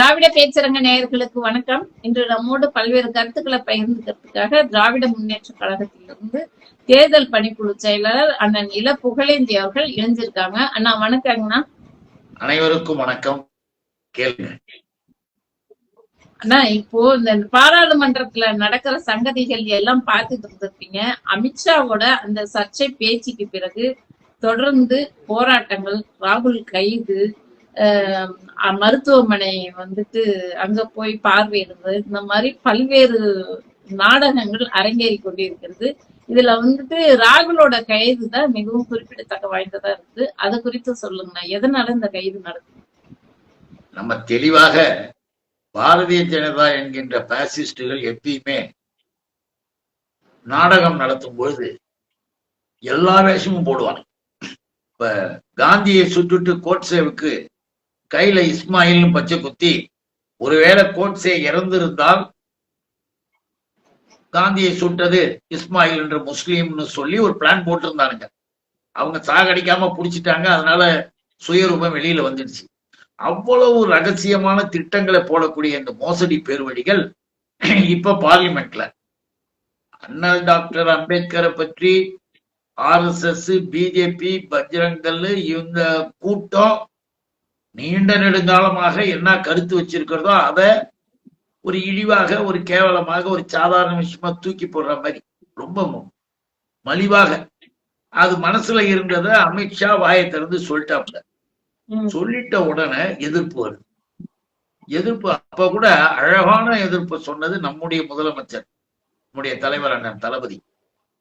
திராவிட பேச்சரங்க நேயர்களுக்கு வணக்கம். இன்று நம்மோடு பல்வேறு கருத்துக்களை பகிர்ந்துக்கிறதுக்காக திராவிட முன்னேற்ற கழகத்திலிருந்து தேர்தல் பணிக்குழு செயலாளர் அண்ணன் இள புகழேந்தி அவர்கள் இணைஞ்சிருக்காங்க. அண்ணா வணக்கங்கண்ணா அனைவருக்கும் வணக்கம். கேளுங்க. அண்ணா இப்போ இந்த பாராளுமன்றத்துல நடக்கிற சங்கதிகள் எல்லாம் பார்த்துட்டு இருந்திருப்பீங்க. அமித்ஷாவோட அந்த சர்ச்சை பேச்சுக்கு பிறகு தொடர்ந்து போராட்டங்கள் ராகுல் கைது மருத்துவமனை வந்துட்டு அங்க போய் பார்வையிடுறது இந்த மாதிரி பல்வேறு நாடகங்கள் அரங்கேறி கொண்டிருக்கிறது. இதுல வந்துட்டு ராகுலோட கைது தான் மிகவும் குறிப்பிடத்தக்க வாய்ந்ததா இருக்கு. அதை குறித்து சொல்லுங்க எதனால இந்த கைது நடக்கும் நம்ம தெளிவாக பாரதிய ஜனதா என்கின்ற பாசிஸ்டுகள் எப்பயுமே நாடகம் நடத்தும் பொழுது எல்லா வேஷமும் போடுவாங்க. இப்ப காந்தியை சுட்டுட்டு கோட்சேவுக்கு கையில இஸ்மாயில்னு பச்சை குத்தி ஒருவேளை கோட்ஸே இறந்திருந்தால் காந்தியை சுட்டது இஸ்மாயில் என்ற முஸ்லீம்னு சொல்லி ஒரு பிளான் போட்டிருந்தானுங்க. அவங்க சாகடிக்காம புடிச்சிட்டாங்க அதனால சுயரூபம் வெளியில வந்துடுச்சு. அவ்வளவு ரகசியமான திட்டங்களை போடக்கூடிய இந்த மோசடி பேர்வழிகள் இப்ப பார்லிமெண்ட்ல அண்ணல் டாக்டர் அம்பேத்கரை பற்றி ஆர்எஸ்எஸ் பிஜேபி பஜ்ரங்கல் இந்த கூட்டம் நீண்ட நெடுங்காலமாக என்ன கருத்து வச்சிருக்கிறதோ அதை ஒரு இழிவாக ஒரு கேவலமாக ஒரு சாதாரண விஷயமா தூக்கி போடுற மாதிரி. ரொம்ப மலிவாக. அது மனசுல இருந்தத அமித்ஷா வாயை திறந்து சொல்லிட்டாப்ல. சொல்லிட்ட உடனே எதிர்ப்பு வருது. எதிர்ப்பு அப்ப கூட அழகான எதிர்ப்பு சொன்னது நம்முடைய முதலமைச்சர் நம்முடைய தலைவர் அண்ணன் தளபதி.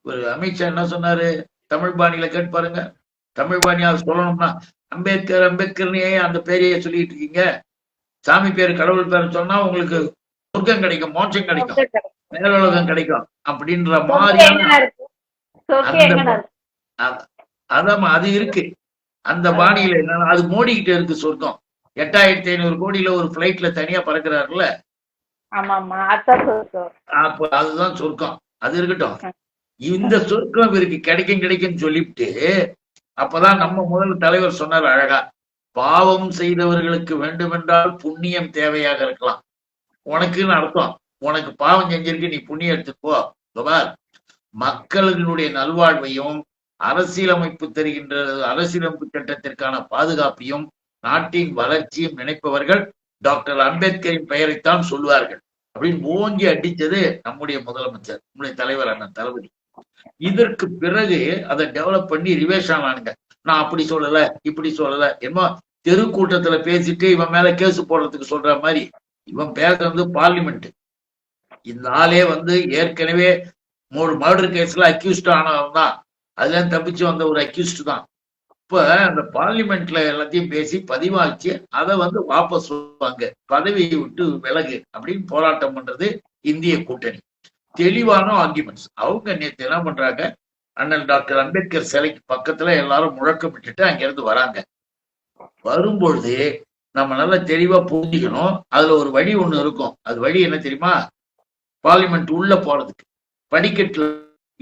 ஒரு அமித்ஷா என்ன சொன்னாரு? தமிழ் பாணியில கேட்டு பாருங்க தமிழ் பாணியா சொல்லணும்னா அம்பேத்கர் அம்பேத்கர்னே அந்த பேரையே சொல்லிட்டு இருக்கீங்க. சாமி பேர் கடவுள் பேர் சொன்னா உங்களுக்கு சொர்க்கம் கிடைக்கும் மோட்சம் கிடைக்கும் மேலுலகம் கிடைக்கும். அப்படின்ற மாதிரியான அந்த அத- இருக்கு. அந்த பாணியில என்னன்னா அது மோடிக்கிட்ட இருக்கு சொர்க்கம். எட்டாயிரத்தி ஐநூறு கோடியில ஒரு பிளைட்ல தனியா பறக்குறாருல்ல. அதான் அப்ப அதுதான் சொர்க்கம். அது இருக்கட்டும். இந்த சொர்க்கம் இவருக்கு கிடைக்கும் கிடைக்கும்னு சொல்லிவிட்டு அப்பதான் நம்ம முதல் தலைவர் சொன்னார் அழகா பாவம் செய்தவர்களுக்கு வேண்டுமென்றால் புண்ணியம் தேவையாக இருக்கலாம். உனக்குன்னு அர்த்தம். உனக்கு பாவம் செஞ்சிருக்கு நீ புண்ணியம் எடுத்துக்கோ பார் மக்களினுடைய நல்வாழ்வையும் அரசியலமைப்பு தருகின்ற அரசியலமைப்பு சட்டத்திற்கான பாதுகாப்பையும் நாட்டின் வளர்ச்சியும் நினைப்பவர்கள் டாக்டர் அம்பேத்கரின் பெயரைத்தான் சொல்வார்கள் அப்படின்னு ஓங்கி அடித்தது நம்முடைய முதலமைச்சர் நம்முடைய தலைவர் அண்ணன் தளபதி. இதற்கு பிறகு அதை டெவலப் பண்ணி ரிவேஷ் ஆனானுங்க நான் அப்படி சொல்லல இப்படி சொல்லல. என்னமோ தெருக்கூட்டத்துல பேசிட்டு இவன் மேல கேஸ் போடுறதுக்கு சொல்ற மாதிரி இவன் பேசுறது பார்லிமெண்ட் இந்த ஆளே வந்து ஏற்கனவே மூணு மர்டர் கேஸ்ல அக்யூஸ்ட் ஆனவன் தான். அதுல தப்பிச்சு வந்த ஒரு அக்யூஸ்ட் தான். இப்ப அந்த பார்லிமெண்ட்ல எல்லாத்தையும் பேசி பதிவாச்சு அதை வந்து வாபஸ் வாங்க. பதவியை விட்டு விலகு அப்படின்னு போராட்டம் பண்றது இந்திய கூட்டணி. தெளிவான ஆர்குமெண்ட்ஸ் அவங்க நேத்து என்ன பண்றாங்க? அண்ணன் டாக்டர் அம்பேத்கர் சிலைக்கு பக்கத்துல எல்லாரும் முழக்கமிட்டுட்டு அங்கிருந்து வராங்க. வரும்பொழுது நம்ம நல்லா தெளிவா புரிஞ்சுக்கணும். அதுல ஒரு வழி ஒண்ணு இருக்கும். அது வழி என்ன தெரியுமா? பார்லிமெண்ட் உள்ள போறதுக்கு. படிக்கட்டுல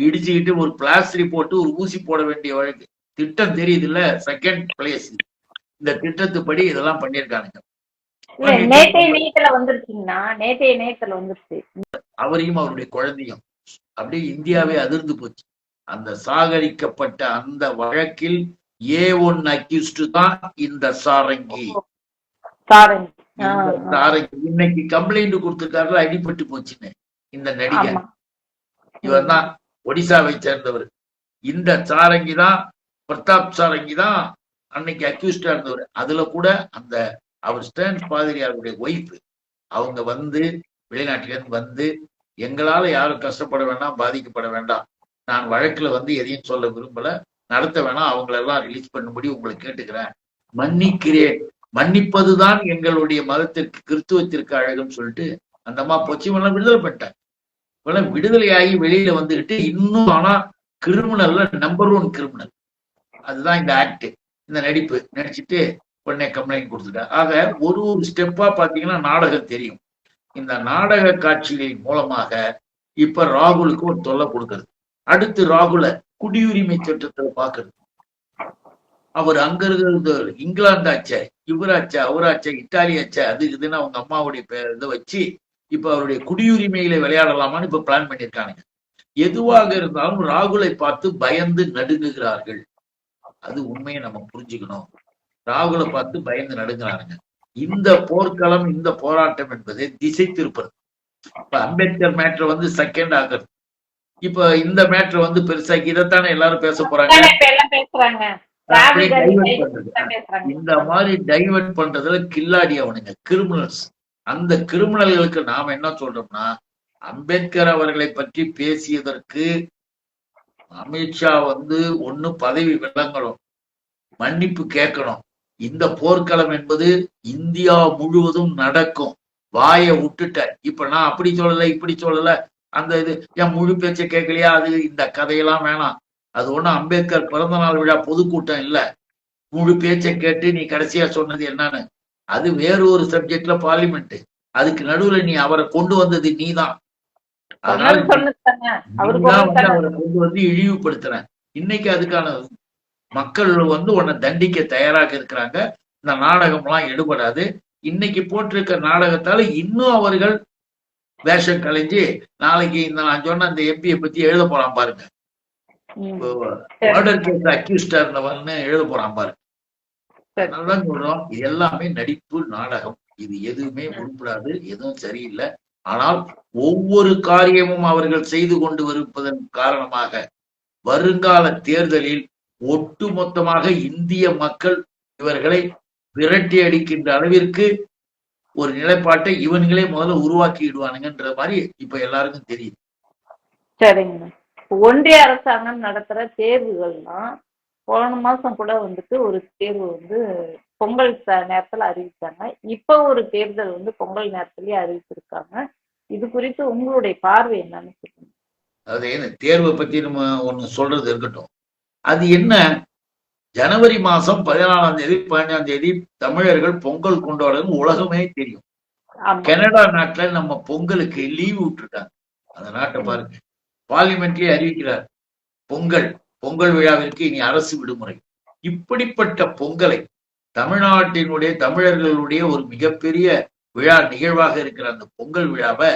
இடிச்சுக்கிட்டு ஒரு பிளாஸ்டரி போட்டு ஒரு ஊசி போட வேண்டிய வழக்கு. திட்டம் தெரியுது இல்ல செகண்ட் பிளேஸ் இந்த திட்டத்துப்படி இதெல்லாம் பண்ணியிருக்கானுங்க. நேற்றைய வந்துருச்சுங்கண்ணா. நேற்றைய வந்துருச்சு. அவரையும் அவருடைய குழந்தையும் அப்படியே இந்தியாவே அதிர்ந்து போச்சு. அந்த சாகரிக்கப்பட்ட அந்த வழக்கில் ஏ ஒன் அக்யூஸ்டு தான் இந்த சாரங்கி. சாரங்க. இன்னைக்கு கம்ப்ளைண்ட் கொடுத்திருக்காருல அடிபட்டு போச்சுன்னு இந்த நடிகர் இவன் தான் ஒடிசாவை சேர்ந்தவர். இந்த சாரங்கி தான் பிரதாப் சாரங்கி தான் அன்னைக்கு அக்யூஸ்டா இருந்தவர். அதுல கூட அந்த அவர் ஸ்டேன்ஸ் பாதிரியாருடைய ஒய்ஃப் அவங்க வந்து வெளிநாட்டிலேருந்து வந்து எங்களால யாரும் கஷ்டப்பட வேண்டாம் பாதிக்கப்பட வேண்டாம். நான் வழக்குல வந்து எதையும் சொல்ல விரும்பல. நடத்த வேணாம். அவங்களெல்லாம் ரிலீஸ் பண்ணும்படி உங்களை கேட்டுக்கிறேன். மன்னிக்கிறேன். மன்னிப்பதுதான் எங்களுடைய மதத்திற்கு கிறிஸ்துவத்திற்கு அழகுன்னு சொல்லிட்டு அந்த அம்மா போச்சு விடுதலை பண்ணிட்டாங்க. இவனை விடுதலையாகி வெளியில வந்துகிட்டு இன்னும் ஆனா கிரிமினல்ல நம்பர் ஒன் கிரிமினல் அதுதான் இந்த ஆக்ட் இந்த நடிப்பு. நடிச்சிட்டு உடனே கம்ப்ளைண்ட் கொடுத்துட்டேன் ஆக ஒரு ஒரு ஸ்டெப்பா பாத்தீங்கன்னா நாடகம் தெரியும். இந்த நாடக காட்சிகளின் மூலமாக இப்ப ராகுலுக்கு ஒரு தொல்லை கொடுக்கறது அடுத்து ராகுல குடியுரிமை சட்டத்துல பாக்குறது அவர் அங்க இருக்கிறது இங்கிலாந்து ஆச்சே இவராச்சா அவராச்சா இட்டாலியாச்சா அது இதுன்னு அவங்க அம்மாவுடைய இதை வச்சு இப்ப அவருடைய குடியுரிமையில விளையாடலாமான்னு இப்ப பிளான் பண்ணிருக்கானுங்க எதுவாக இருந்தாலும் ராகுலை பார்த்து பயந்து நடுங்குகிறார்கள். அது உண்மையை நம்ம புரிஞ்சுக்கணும். ராகுலை பார்த்து பயந்து நடுங்கிறானுங்க. இந்த போர்க்களம் இந்த போராட்டம் என்பது திசை திருப்பது. இப்ப அம்பேத்கர் மேட்ரு வந்து செகண்ட் ஆகுது இப்ப இந்த மேட்ரு வந்து பெருசாக்கி இதைத்தானே எல்லாரும் பேச போறாங்க. இந்த மாதிரி டைவர்ட் பண்றதுல கில்லாடி அவனுங்க கிரிமினல்ஸ் அந்த கிரிமினல்களுக்கு நாம என்ன சொல்றோம்னா அம்பேத்கர் அவர்களை பற்றி பேசியதற்கு அமித்ஷா வந்து ஒண்ணு பதவி விளங்கணும். மன்னிப்பு கேட்கணும். இந்த போர்க்களம் என்பது இந்தியா முழுவதும் நடக்கும். வாயை விட்டுட்ட. இப்ப நான் அப்படி சொல்லல இப்படி சொல்லல. அந்த இது என் முழு பேச்சை கேட்கலையா? அது இந்த கதையெல்லாம் வேணாம். அது ஒண்ணும் அம்பேத்கர் பிறந்த நாள் விழா பொதுக்கூட்டம் இல்ல. முழு பேச்சை கேட்டு நீ கடைசியா சொன்னது என்னன்னு. அது வேற ஒரு சப்ஜெக்ட்ல பார்லிமெண்ட் அதுக்கு நடுவுல நீ அவரை கொண்டு வந்தது அதனால சொன்னது தானே? தானே? அவரை கொண்டு வந்து இழிவுபடுத்துற. இன்னைக்கு அதுக்கான மக்கள் வந்து உன்னை தண்டிக்க தயாராக இருக்கிறாங்க. இந்த நாடகம் எல்லாம் எடுபடாது. இன்னைக்கு போட்டிருக்க நாடகத்தால இன்னும் அவர்கள் வேஷம் கலைஞ்சு நாளைக்கு இந்த நான் சொன்ன அந்த எம்பியை பத்தி எழுத போறான் பாருங்க. மர்டர் கேஸ் அக்யூஸ்டா இருந்தவர்னு எழுத போறான் பாருங்க சரி. நல்லா சொல்றோம். இது எல்லாமே நடிப்பு நாடகம். இது எதுவுமே உருப்படாது எதுவும் சரியில்லை. ஆனால் ஒவ்வொரு காரியமும் அவர்கள் செய்து கொண்டு வருவதன் காரணமாக வருங்கால தேர்தலில் ஒட்டுமொத்தமாக இந்திய மக்கள் இவர்களை விரட்டி அடிக்கின்ற அளவிற்கு ஒரு நிலைப்பாட்டை இவன்களே முதல்ல உருவாக்கிடுவானுங்கன்ற மாதிரி இப்ப எல்லாருக்கும் தெரியுது. சரிங்க ஒன்றிய அரசாங்கம் நடத்துற தேர்வுகள்லாம் போன மாசம் கூட வந்துட்டு ஒரு தேர்வு வந்து பொங்கல் நேரத்துல அறிவிச்சாங்க. இப்போ ஒரு தேர்தல் வந்து பொங்கல் நேரத்திலேயே அறிவிச்சிருக்காங்க. இது குறித்து உங்களுடைய பார்வை என்னன்னு சொல்லுங்க. அதாவது இந்த தேர்வை பத்தி நம்ம ஒண்ணு சொல்றது இருக்கட்டும். அது என்ன? ஜனவரி மாசம் பதினாலாம் தேதி பதினஞ்சாம் தேதி தமிழர்கள் பொங்கல் கொண்டாடுறது உலகமே தெரியும். கனடா நாட்டுல நம்ம பொங்கலுக்கு லீவு விட்டுருக்காங்க அந்த நாட்டை பாருங்க. பார்லிமெண்ட்லயே அறிவிக்கிறார். பொங்கல் பொங்கல் விழாவிற்கு இனி அரசு விடுமுறை. இப்படிப்பட்ட பொங்கலை தமிழ்நாட்டினுடைய தமிழர்களுடைய ஒரு மிகப்பெரிய விழா நிகழ்வாக இருக்கிற அந்த பொங்கல் விழாவை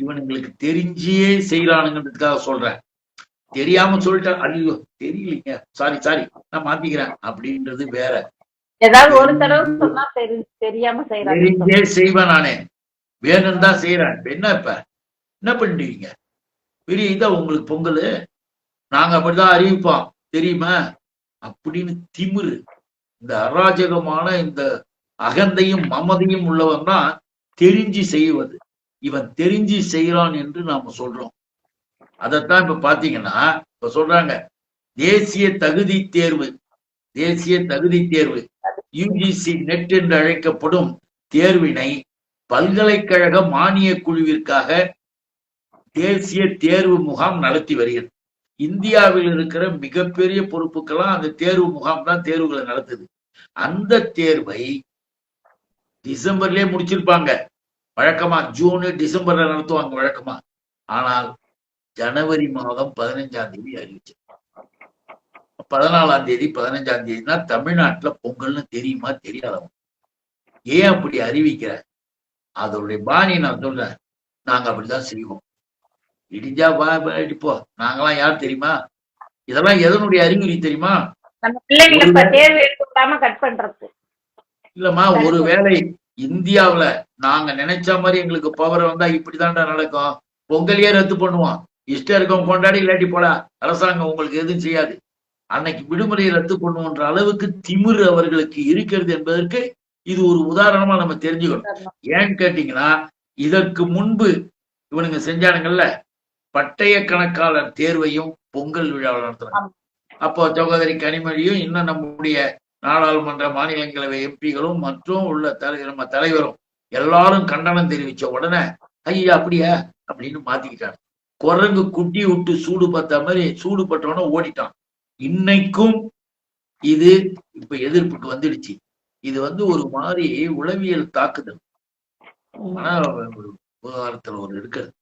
இவனுங்களுக்கு தெரிஞ்சே செய்யறானுங்கிறதுக்காக சொல்றேன். தெரியாம சொல்லிட்டா ஐயோ தெரியலீங்க. சாரி சாரி நான் மாத்திக்கிறேன். அப்படின்றது வேற. ஏதாவது ஒரு தடவை சொன்னா தெரியாம தெரிஞ்சே செய்வேன் நானே. வேணும் தான் செய்யறேன் என்ன இப்ப? என்ன பண்ணுவீங்க பெரிய இதா உங்களுக்கு பொங்கல். நாங்க அப்படிதான் அறிவிப்போம். தெரியுமா? அப்படின்னு திமிரு. இந்த அராஜகமான இந்த அகந்தையும் மமதையும் உள்ளவன் தான் தெரிஞ்சு செய்வது. இவன் தெரிஞ்சு செய்யறான் என்று நாம சொல்றோம். அதைத்தான் இப்ப பாத்தீங்கன்னா இப்ப சொல்றாங்க தேசிய தகுதி தேர்வு. தேசிய தகுதி தேர்வு. யுஜிசி நெட் என்று அழைக்கப்படும் தேர்வினை பல்கலைக்கழக மானிய குழுவிற்காக தேசிய தேர்வு முகாம் நடத்தி வருகிறது. இந்தியாவில் இருக்கிற மிகப்பெரிய பொறுப்புக்கெல்லாம் அந்த தேர்வு முகாம் தான் தேர்வுகளை நடத்துது. அந்த தேர்வை டிசம்பர்லயே முடிச்சிருப்பாங்க. வழக்கமா ஜூன் டிசம்பர்ல நடத்துவாங்க வழக்கமா. ஆனால் ஜனவரி மாதம் பதினஞ்சாம் தேதி அறிவிச்சு. பதினாலாம் தேதி பதினஞ்சாம் தேதினா தமிழ்நாட்டுல பொங்கல்னு தெரியுமா? தெரியாதவங்க ஏன் அப்படி அறிவிக்கிற? அதோடைய பாணி நான் சொல்றேன். நாங்க அப்படிதான் செய்வோம். இடிஞ்சா இடிப்போம் நாங்கெல்லாம் யார் தெரியுமா? இதெல்லாம் எதனுடைய அறிகுறி தெரியுமா? இல்லம்மா ஒருவேளை இந்தியாவுல நாங்க நினைச்ச மாதிரி எங்களுக்கு பவர் வந்தா இப்படிதான்டா நடக்கும். பொங்கலையே ரத்து பண்ணுவோம். இஷ்டம் இருக்கவங்க கொண்டாடி இல்லாட்டி போடா. அரசாங்கம் உங்களுக்கு எதுவும் செய்யாது. அன்னைக்கு விடுமுறையை ரத்து பண்ணுவோன்ற அளவுக்கு திமிரு அவர்களுக்கு இருக்கிறது என்பதற்கு இது ஒரு உதாரணமா நம்ம தெரிஞ்சுக்கணும். ஏன்னு கேட்டீங்கன்னா இதற்கு முன்பு இவனுங்க செஞ்சானுங்கல்ல பட்டய கணக்காளர் தேர்வையும் பொங்கல் விழாவில் நடத்துறாங்க. அப்போ சகோதரி கனிமொழியும் இன்னும் நம்முடைய நாடாளுமன்ற மாநிலங்களவை எம்பிகளும் மற்றும் உள்ள தலை நம்ம தலைவரும் எல்லாரும் கண்டனம் தெரிவிச்ச உடனே ஐயா அப்படியா? அப்படின்னு மாத்திக்கிட்டாங்க. குரங்கு குட்டி விட்டு சூடு பார்த்த மாதிரி சூடு பட்டவன ஓடிட்டான். இன்னைக்கும் இது இப்ப எதிர்ப்புக்கு வந்துடுச்சு. இது வந்து ஒரு மாதிரி உளவியல் தாக்குதல். ஆனா ஒரு விவகாரத்துல ஒரு இருக்கிறது.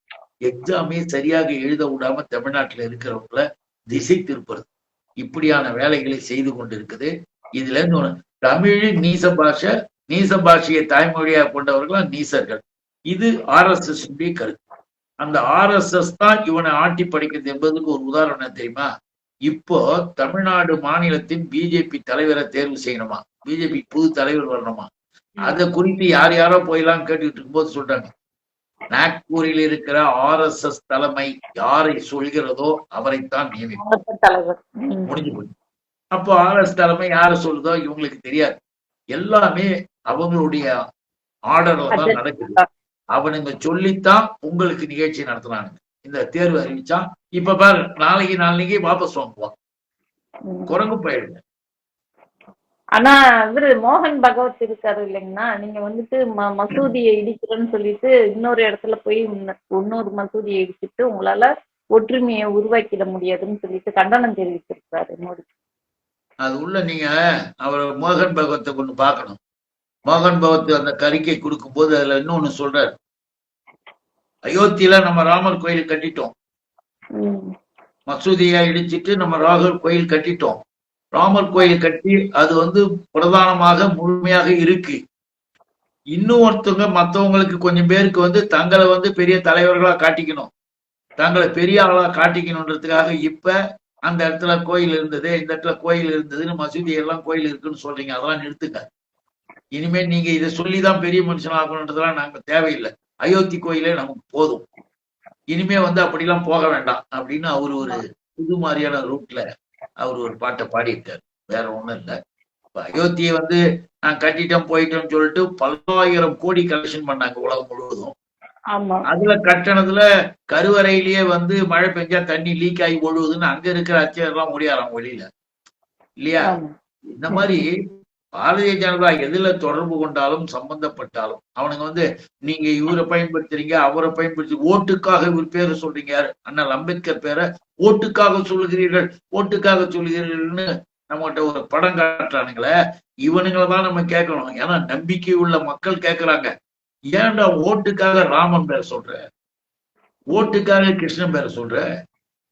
எக்ஸாமே சரியாக எழுத விடாம தமிழ்நாட்டுல இருக்கிறவங்கள திசை திருப்புறது. இப்படியான வேலைகளை செய்து கொண்டு இருக்குது இதுல இருந்து தமிழ் நீச பாஷை நீச பாஷையை தாய்மொழியா கொண்டவர்களா நீசர்கள். இது ஆர் எஸ் எஸ் கருத்து. அந்த ஆர் எஸ் எஸ் தான் இவனை ஆட்டி படிக்கிறது என்பதுக்கு ஒரு உதாரணம் என்ன தெரியுமா? இப்போ தமிழ்நாடு மாநிலத்தின் பிஜேபி தலைவரை தேர்வு செய்யணுமா? பிஜேபி புது தலைவர் வரணுமா? அத குறித்து யார் யாரோ போயெல்லாம் கேட்டுட்டு இருக்கும்போது சொல்றாங்க. நாக்பூரில் இருக்கிற ஆர் எஸ் எஸ் தலைமை யாரை சொல்கிறதோ அவரைத்தான் நியமிக்கும். முடிஞ்சு போச்சு. அப்போ ஆர் எஸ் தலைமை யார சொல்லுதோ இவங்களுக்கு தெரியாது. எல்லாமே அவங்களுடைய ஆர்டர்ல தான் நடக்குது. அவனுங்க சொல்லித்தான் உங்களுக்கு நிகழ்ச்சி நடத்துனானுங்க. இந்த தேர்வு அறிவிச்சான். இப்ப பாரு நாளைக்கு நாளைக்கு வாபஸ் வாங்குவான். குரங்கு போயிடுங்க. ஆனா இவரு மோகன் பகவத் இருக்காரு இல்லைங்கண்ணா நீங்க வந்துட்டு ம மசூதியை இடிக்கிறேன்னு சொல்லிட்டு இன்னொரு இடத்துல போய் இன்ன- இன்னொரு மசூதியை இடிச்சிட்டு உங்களால ஒற்றுமையை உருவாக்கிட முடியாதுன்னு சொல்லிட்டு கண்டனம் தெரிவிச்சிருக்காரு மோடி. அது உள்ள நீங்க அவர் மோகன் பகவத்தை கொண்டு பார்க்கணும். மோகன் பகவத் அந்த கறிக்கை கொடுக்கும் போது அதுல இன்னொன்னு சொல்றாரு. அயோத்தியில நம்ம ராமர் கோயில் கட்டிட்டோம். மசூதியை இடிச்சிட்டு நம்ம ராகர் கோயில் கட்டிட்டோம். ராமர் கோயில் கட்டி அது வந்து பிரதானமாக முழுமையாக இருக்கு. இன்னும் ஒருத்தவங்க மத்தவங்களுக்கு கொஞ்சம் பேருக்கு வந்து தங்களை வந்து பெரிய தலைவர்களா காட்டிக்கணும். தங்களை பெரிய ஆளா காட்டிக்கணுன்றதுக்காக இப்ப அந்த இடத்துல கோயில் இருந்தது இந்த இடத்துல கோயில் இருந்ததுன்னு மசூதி எல்லாம் கோயில் இருக்குன்னு சொல்றீங்க. அதெல்லாம் நிறுத்துங்க. இனிமே நீங்க இதை சொல்லிதான் பெரிய மனுஷன் ஆகணுன்றதெல்லாம் நாங்க தேவையில்லை. அயோத்தி கோயிலே நமக்கு போதும். இனிமே வந்து அப்படிலாம் போக வேண்டாம் அப்படின்னு அவர் ஒரு புது மாதிரியான ரூட்ல அவர் ஒரு பாட்டை பாடியிருக்காரு. வேற ஒண்ணும் இல்ல. இப்ப அயோத்தியை வந்து நான் கட்டிட்டேன் போயிட்டேன்னு சொல்லிட்டு பல்லாயிரம் கோடி கலெக்ஷன் பண்ணாங்க உலகம் முழுவதும். அதுல கட்டணத்துல கருவறையிலேயே வந்து மழை பெஞ்சா தண்ணி லீக் ஆகி ஒழுகுதுன்னு அங்க இருக்கிற அச்சர்லாம் முடியாராம் வெளியில. இல்லையா? இந்த மாதிரி பாரதிய ஜனதா எதுல தொடர்பு கொண்டாலும் சம்பந்தப்பட்டாலும் அவனுங்க வந்து நீங்க இவரை பயன்படுத்துறீங்க அவரை பயன்படுத்தி ஓட்டுக்காக இவர் பேரை சொல்றீங்க யாரு? அண்ணல் அம்பேத்கர் பேரை ஓட்டுக்காக சொல்லுகிறீர்கள் ஓட்டுக்காக சொல்லுகிறீர்கள்னு நம்மகிட்ட ஒரு படம் காட்டுறானுங்களே இவனுங்களை தான் நம்ம கேட்கணும். ஏன்னா நம்பிக்கை உள்ள மக்கள் கேட்கறாங்க. ஏன்டா ஓட்டுக்காக ராமன் பேரை சொல்ற? ஓட்டுக்காக கிருஷ்ணன் பேரை சொல்ற?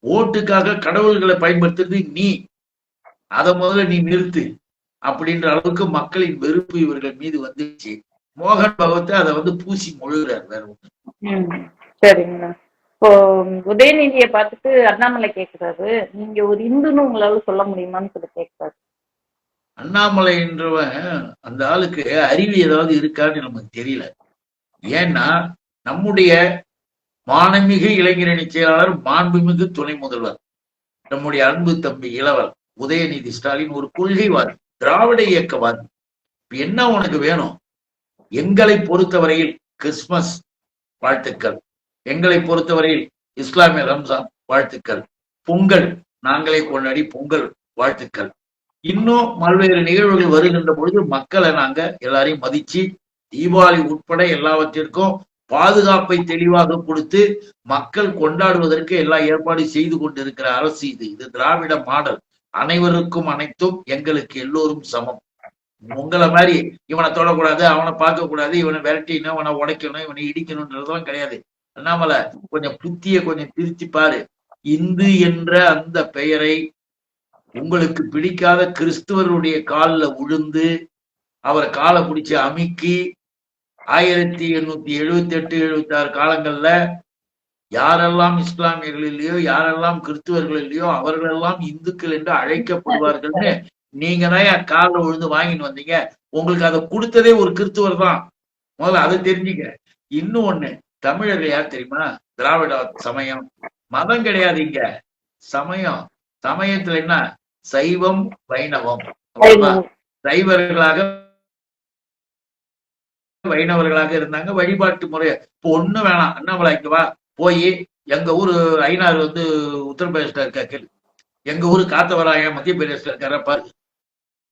ஓட்டுக்காக கடவுள்களை பயன்படுத்துறது நீ. அதை முதல்ல நீ நிறுத்து. அப்படின்ற அளவுக்கு மக்களின் வெறுப்பு இவர்கள் மீது வந்துச்சு மோகன் பகவத்தை அதை வந்து பூசி மொழுகிறார் வேற. சரிங்கண்ணா இப்போ உதயநிதியை பார்த்துட்டு அண்ணாமலை கேக்குறாரு. நீங்க ஒரு இந்துன்னு உங்களால சொல்ல முடியுமான்னு சொல்லி கேக்குறாரு. அண்ணாமலை என்றவன் அந்த ஆளுக்கு அறிவு ஏதாவது இருக்கான்னு நமக்கு தெரியல. ஏன்னா நம்முடைய மானமிகு இளைஞரணி செயலாளர் மாண்புமிகு துணை முதல்வர் நம்முடைய அன்பு தம்பி இளவல் உதயநிதி ஸ்டாலின் ஒரு கொள்கைவாதி. திராவிட இயக்கவாதி இப்ப என்ன உனக்கு வேணும்? எங்களை பொறுத்தவரையில் கிறிஸ்துமஸ் வாழ்த்துக்கள். எங்களை பொறுத்தவரையில் இஸ்லாமிய ரம்ஜான் வாழ்த்துக்கள். பொங்கல் நாங்களே கொண்டாடி பொங்கல் வாழ்த்துக்கள். இன்னும் பல்வேறு நிகழ்வுகள் வருகின்ற பொழுது மக்களை நாங்க எல்லாரையும் மதிச்சு தீபாவளி உட்பட எல்லாவற்றிற்கும் பாதுகாப்பை தெளிவாக கொடுத்து மக்கள் கொண்டாடுவதற்கு எல்லா ஏற்பாடு செய்து கொண்டிருக்கிற அரசு இது. இது திராவிட மாடல். அனைவருக்கும் அனைத்தும் எங்களுக்கு எல்லோரும் சமம். உங்களை மாதிரி இவனை தொடக்கூடாது அவனை பார்க்க கூடாது இவனை விரட்டினும் இவனை உடைக்கணும் இவனை இடிக்கணும்ன்றதெல்லாம் கிடையாது. அண்ணாமலை கொஞ்சம் புத்திய கொஞ்சம் திருத்தி பாரு. இந்து என்ற அந்த பெயரை உங்களுக்கு பிடிக்காத கிறிஸ்துவருடைய காலில் உழுந்து அவரை காலை பிடிச்சு அமுக்கி ஆயிரத்தி எண்ணூத்தி எழுபத்தி எட்டு எழுபத்தி ஆறு காலங்கள்ல யாரெல்லாம் இஸ்லாமியர்கள் இல்லையோ யாரெல்லாம் கிறிஸ்துவர்கள் இல்லையோ அவர்களெல்லாம் இந்துக்கள் என்று அழைக்கப்படுவார்கள்னு நீங்க தான் என் காலில் விழுந்து வாங்கிட்டு வந்தீங்க. உங்களுக்கு அதை கொடுத்ததே ஒரு கிறிஸ்துவர் தான். முதல்ல அதை தெரிஞ்சுக்க இன்னும் ஒண்ணு தமிழர்கள் யார் தெரியுமா? திராவிட சமயம். மதம் கிடையாது இங்க. சமயம். சமயத்துல என்ன? சைவம் வைணவம். சைவர்களாக வைணவர்களாக இருந்தாங்க. வழிபாட்டு முறை. இப்போ ஒண்ணு வேணாம். அண்ணாமலை வா. போய் எங்க ஊரு ஐநாறு வந்து உத்தரப்பிரதேசத்துல இருக்க கேளு. எங்க ஊரு காத்தவராய மத்திய பிரதேசத்துல இருக்கார பாரு.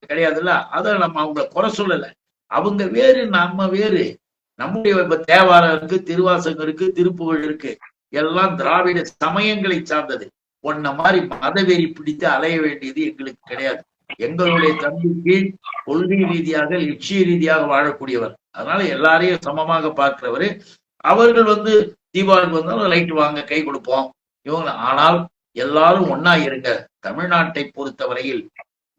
கிடையாதுல்ல? அத நம்ம அவங்கள குறை சொல்லல. அவங்க வேறு நம்ம வேறு. நம்முடைய இப்ப தேவாரம் இருக்கு திருவாசகம் இருக்கு திருப்புகழ் இருக்கு. எல்லாம் திராவிட சமயங்களை சார்ந்தது. உன்ன மாதிரி மதவெறி பிடித்து அலைய வேண்டியது எங்களுக்கு கிடையாது. எங்களுடைய தம்பிக்கு கொள்கை ரீதியாக லட்சிய ரீதியாக வாழக்கூடியவர். அதனால எல்லாரையும் சமமாக பார்க்கிறவர். அவர்கள் வந்து தீபாவளிக்கு வந்தாலும் லைட் வாங்க கை கொடுப்போம். இவங்க ஆனால் எல்லாரும் ஒன்னா இருங்க. தமிழ்நாட்டை பொறுத்தவரையில்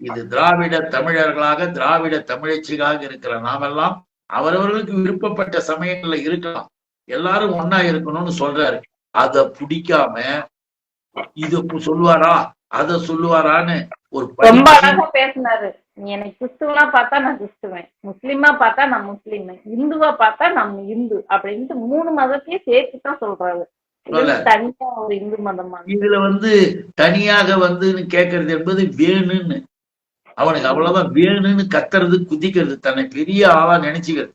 இது திராவிட தமிழர்களாக திராவிட தமிழச்சிகளாக இருக்கிற நாமெல்லாம் அவரவர்களுக்கு விருப்பப்பட்ட சமயங்கள்ல இருக்கலாம். எல்லாரும் ஒன்னா இருக்கணும்னு சொல்றாரு. அத பிடிக்காம இது சொல்லுவாரா? அத சொல்லுவாரான்னு ஒரு ரொம்ப பேசினாரு. எனக்கு கிறிஸ்துவனா பார்த்தா நான் கிறிஸ்துவன் முஸ்லிமா பார்த்தா நான் முஸ்லீம் இந்துவா பார்த்தா நம்ம இந்து அப்படின்ட்டு மூணு மதத்தையும் சேர்த்து தான் சொல்றாரு. தனியா ஒரு இந்து மதமா? இதுல வந்து தனியாக வந்து கேட்கறது என்பது வேணும்னு. அவனுக்கு அவ்வளவுதான் வேணும்னு கத்துறது குதிக்கிறது தன்னை பெரிய ஆளா நினைச்சுக்கிறது.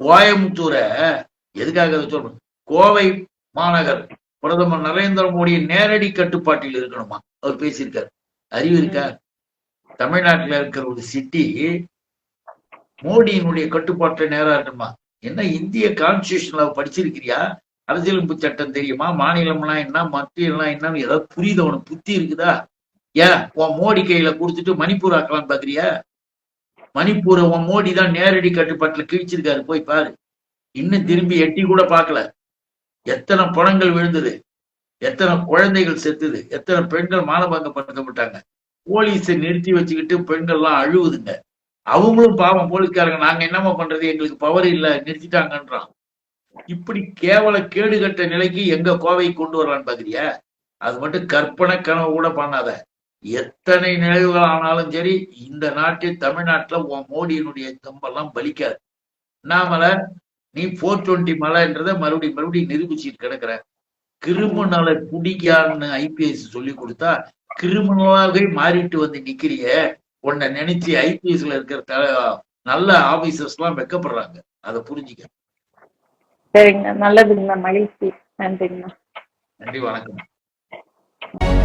கோயம்புத்தூரை எதுக்காக சொல்றேன் கோவை மாநகர் பிரதமர் நரேந்திர மோடி நேரடி கட்டுப்பாட்டில் இருக்கணுமா? அவர் பேசியிருக்காரு. அறிவு இருக்கா? தமிழ்நாட்டுல இருக்கிற ஒரு சிட்டி மோடியினுடைய கட்டுப்பாட்டுல நேரா இருக்குமா? என்ன இந்திய கான்ஸ்டியூஷன்ல படிச்சிருக்கிறியா? அரசியலமைப்பு சட்டம் தெரியுமா? மாநிலம்லாம் என்ன? மத்தியெல்லாம் என்னன்னு ஏதாவது புரியுது உனக்கு? புத்தி இருக்குதா? ஏன்? உன் மோடி கையில கொடுத்துட்டு மணிப்பூர் ஆக்கலாம் பாக்குறியா? மணிப்பூரை உன் மோடி தான் நேரடி கட்டுப்பாட்டுல கிழிச்சிருக்காரு. போய் பாரு. இன்னும் திரும்பி எட்டி கூட பார்க்கல. எத்தனை பணங்கள் விழுந்தது? எத்தனை குழந்தைகள் செத்துது? எத்தனை பெண்கள் மானபங்கப்படுத்தப்பட்டாங்க? போலீஸை நிறுத்தி வச்சுக்கிட்டு பெண்கள்லாம் அழுவுதுங்க. அவங்களும் பாவம் போலீஸ்காரங்க. நாங்க என்னமா பண்றது? எங்களுக்கு பவர் இல்ல நிறுத்திட்டாங்கன்றான். இப்படி கேவல கேடுகட்ட நிலைக்கு எங்க கோவை கொண்டு வரலான்னு பாக்குறியா? அது மட்டும் கற்பனை கனவு கூட பண்ணாத. எத்தனை நினைவுகள் ஆனாலும் சரி இந்த நாட்டில் தமிழ்நாட்டுல உன் மோடியினுடைய தம்பெல்லாம் பலிக்காது. நாமல நீ போர் டுவெண்ட்டி மலைன்றத மறுபடியும் மறுபடியும் நிரூபிச்சுட்டு கிடக்குற. கிரிமினலை பிடிக்கான்னு ஐபிஎஸ் சொல்லி கொடுத்தா கிரிமினலாக மாறிட்டு வந்து நிக்கிறிய. உன்னை நினைச்சு ஐபிஎஸ்ல இருக்கிற நல்ல ஆபீசர்ஸ் எல்லாம் வெக்கப்படுறாங்க. அதை புரிஞ்சுக்க. சரிங்க. நல்லதுங்கண்ணா மகிழ்ச்சி. நன்றிங்கண்ணா நன்றி. வணக்கம்.